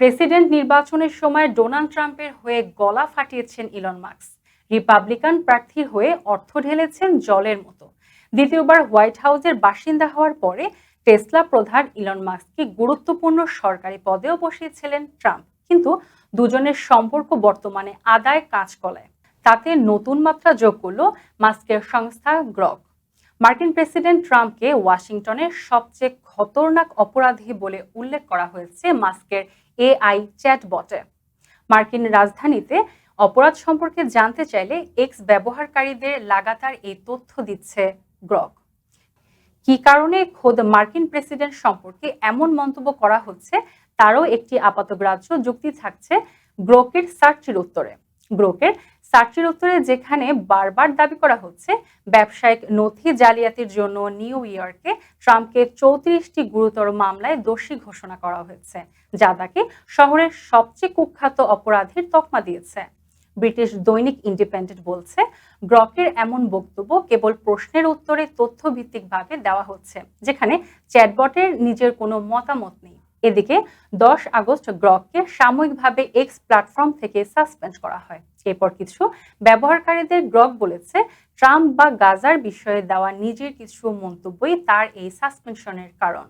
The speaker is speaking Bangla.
প্রেসিডেন্ট নির্বাচনের সময় ডোনাল্ড ট্রাম্পের হয়ে গলা ফাটিয়েছেন ইলন মার্কস রিপাবলিকান প্রার্থীর হয়ে অর্থ ঢেলেছেন জলের মতো। দ্বিতীয়বার হোয়াইট হাউসের বাসিন্দা হওয়ার পরে টেসলা প্রধান ইলন মাস্ককে গুরুত্বপূর্ণ সরকারি পদেও বসিয়েছিলেন ট্রাম্প। কিন্তু দুজনের সম্পর্ক বর্তমানে আদায় কাজকলায় তাতে নতুন মাত্রা যোগ করল মাস্কের সংস্থা গ্রক। মার্কিন প্রেসিডেন্ট ট্রাম্পকে ওয়াশিংটনের সবচেয়ে খতরনাক অপরাধী বলে উল্লেখ করা হয়েছে মাস্কের এআই চ্যাট বটে মার্কিন রাজধানীতে অপরাধ সম্পর্কে জানতে চাইলে এক্স ব্যবহারকারীদের লাগাতার এই তথ্য দিচ্ছে গ্রক কি কারণে খোদ মার্কিন প্রেসিডেন্ট সম্পর্কে এমন মন্তব্য করা হচ্ছে, তারও একটি আপাতগ্রাহ্য যুক্তি থাকছে গ্রোকের সার্চের উত্তরে। গ্রোকের সার্চের উত্তরে যেখানে বারবার দাবি করা হচ্ছে, ব্যবসায়িক নথি জালিয়াতির জন্য নিউ ইয়র্কে ট্রাম্পকে চৌত্রিশটি গুরুতর মামলায় দোষী ঘোষণা করা হয়েছে, যা তাকে শহরের সবচেয়ে কুখ্যাত অপরাধীর তকমা দিয়েছে। ব্রিটিশ দৈনিক ইন্ডিপেন্ডেন্ট বলছে গ্রকের এমন বক্তব্য কেবল প্রশ্নের উত্তরে তথ্যভিত্তিকভাবে দেওয়া হচ্ছে, যেখানে চ্যাটবটের নিজের কোনো মতামত নেই। এদিকে দশ আগস্ট গ্রককে সাময়িকভাবে এক্স প্ল্যাটফর্ম থেকে সাসপেন্ড করা হয়। এরপর কিছু ব্যবহারকারীদের গ্রক বলেছে, ট্রাম্প বা গাজার বিষয়ে দেওয়া নিজের কিছু মন্তব্যই তার এই সাসপেনশনের কারণ।